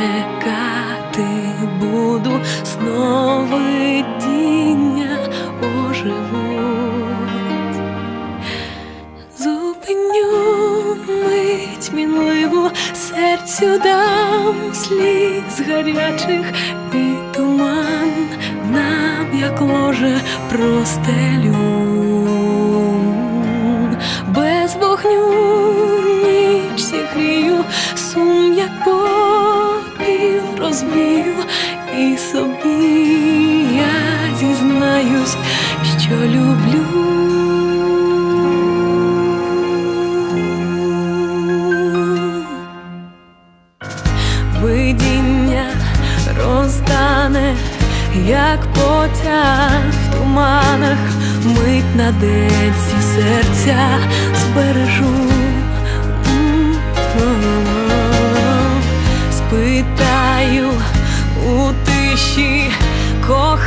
Чекати буду сновидіння оживуть. Зупиню мить мінливу, серцю дам сліз гарячих і туман нам, як ложе простелю. Попіл і собі я зізнаюсь, що люблю. Видіння роздане, як потяг в туманах, мить на денці серця збережу. Спитаю у тиші. Кохання